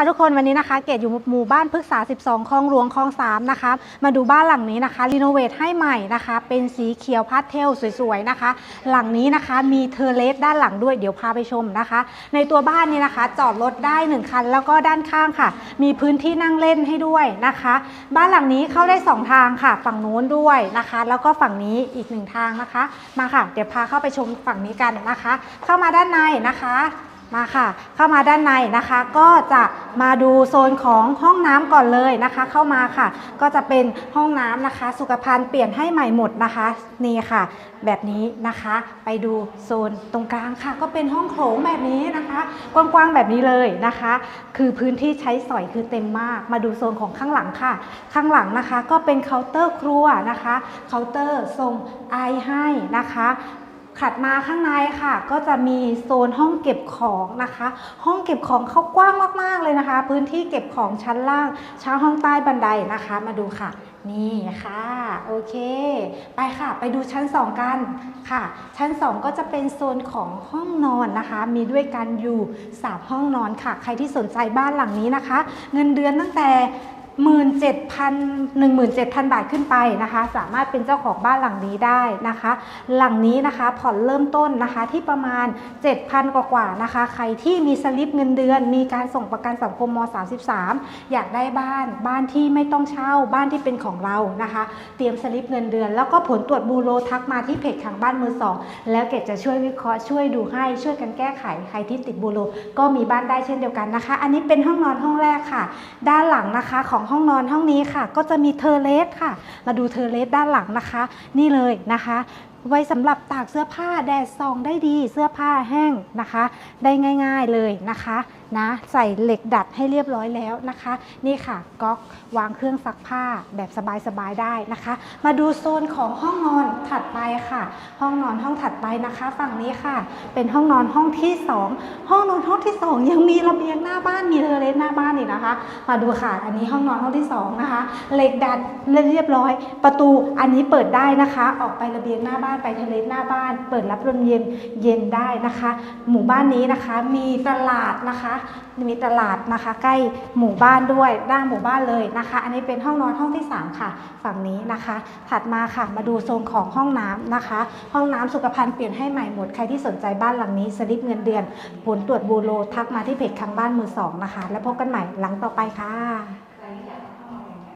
ค่ะทุกคนวันนี้นะคะ เกดอยู่หมู่บ้านพฤกษา 12 คลองหลวงคลอง 3 นะคะ มาดูบ้านหลังนี้นะคะรีโนเวทให้ใหม่นะคะ เป็นสีเขียวพาสเทลสวยๆนะคะ หลังนี้นะคะมีเทอร์เลสด้านหลังด้วยเดี๋ยวพาไปชมนะคะ ในตัวบ้านนี้นะคะ จอดรถได้ 1 คัน แล้วก็ด้านข้างค่ะ มีพื้นที่นั่งเล่นให้ด้วยนะคะ บ้านหลังนี้เข้าได้ 2 ทางค่ะ ฝั่งนู้นด้วยนะคะ แล้วก็ฝั่งนี้อีกหนึ่งทางนะคะ มาค่ะ เดี๋ยวพาเข้าไปชมฝั่งนี้กันนะคะ เข้ามาด้านในนะคะ มาค่ะ เข้ามาด้านในนะคะ ก็จะมาดูโซนของห้องน้ำก่อนเลยนะคะ เข้ามาค่ะ ก็จะเป็นห้องน้ำนะคะ สุขภัณฑ์เปลี่ยนให้ใหม่หมดนะคะนี่ค่ะ แบบนี้นะคะ ไปดูโซนตรงกลางค่ะ ก็เป็นห้องโถงแบบนี้นะคะ กว้างๆแบบนี้เลยนะคะ คือพื้นที่ใช้สอยคือเต็มมาก มาดูโซนของข้างหลังค่ะ ข้างหลังนะคะ ก็เป็นเคาน์เตอร์ครัวนะคะเคาน์เตอร์ทรงไอให้นะคะ ถัดมาข้างในค่ะ ก็จะมีโซนห้องเก็บของนะคะ ห้องเก็บของเขากว้างมากๆเลยนะคะ พื้นที่เก็บของชั้นล่างชั้นห้องใต้บันไดนะคะ มาดูค่ะ นี่ค่ะโอเค ไปค่ะ ไปดูชั้น 2 กันค่ะ ชั้น 2 ก็จะเป็นโซนของห้องนอนนะคะ มีด้วยกันอยู่ 3 ห้องนอนค่ะ ใครที่สนใจบ้านหลังนี้นะคะ เงินเดือนตั้งแต่ 17,000 17,000 บาทขึ้นไปนะคะ สามารถเป็นเจ้าของบ้านหลังนี้ได้นะคะ หลังนี้นะคะผ่อนเริ่มต้นนะคะที่ประมาณ 7,000กว่ากว่าๆนะคะ ใครที่มีสลิปเงินเดือน มีการส่งประกันสังคมม 33 อยากได้บ้านบ้านที่ไม่ต้องเช่าบ้านที่เป็นของเรานะคะ เตรียมสลิปเงินเดือน แล้วก็ผลตรวจบูโรทักมาที่เพจขังบ้านมือสองแล้วเกดจะช่วยวิเคราะห์ช่วยดูให้ช่วยกันแก้ไขใครที่ติดบูโรก็มีบ้านได้เช่นเดียวกันนะคะ อันนี้เป็นห้องนอนห้องแรกค่ะ ด้านหลังนะคะของห้องนอนห้องนี้ค่ะ ก็จะมีเทอร์เลสค่ะ มาดูเทอร์เลสด้านหลังนะคะ นี่เลยนะคะไว้สำหรับตากเสื้อผ้าแดดส่องได้ดีเสื้อผ้าแห้งนะคะ ได้ง่าย ๆเลยนะคะนะใส่เหล็กดัดให้เรียบร้อยแล้วนะคะ นี่ค่ะก๊อกวางเครื่องซักผ้าแบบสบายๆได้นะคะ มาดูโซนของห้องนอนถัดไปค่ะ ห้องนอนห้องถัดไปนะคะ ฝั่งนี้ค่ะ เป็นห้องนอนห้องที่สองห้องนอนห้องที่สองยังมีระเบียงหน้าบ้านมีเทเลหน้าบ้านอีกนะคะ มาดูค่ะ อันนี้ห้องนอนห้องที่สองนะคะเหล็กดัดเรียบร้อย ประตูอันนี้เปิดได้นะคะ ออกไประเบียงหน้าบ้านไปทอร์เลหน้าบ้าน เปิดรับลมเย็นเย็นได้นะคะ หมู่บ้านนี้นะคะมีตลาดนะคะมีตลาดนะคะ ใกล้หมู่บ้านด้วยด้านหมู่บ้านเลยนะคะ อันนี้เป็นห้องนอนห้องที่สามค่ะ ฝั่งนี้นะคะ ถัดมาค่ะมาดูโซนของห้องน้ำนะคะ ห้องน้ำสุขภัณฑ์เปลี่ยนให้ใหม่หมดใครที่สนใจบ้านหลังนี้สลิปเงินเดือนผลตรวจบูโรทักมาที่เพจคังบ้านมือสองนะคะ แล้วพบกันใหม่หลังต่อไปค่ะ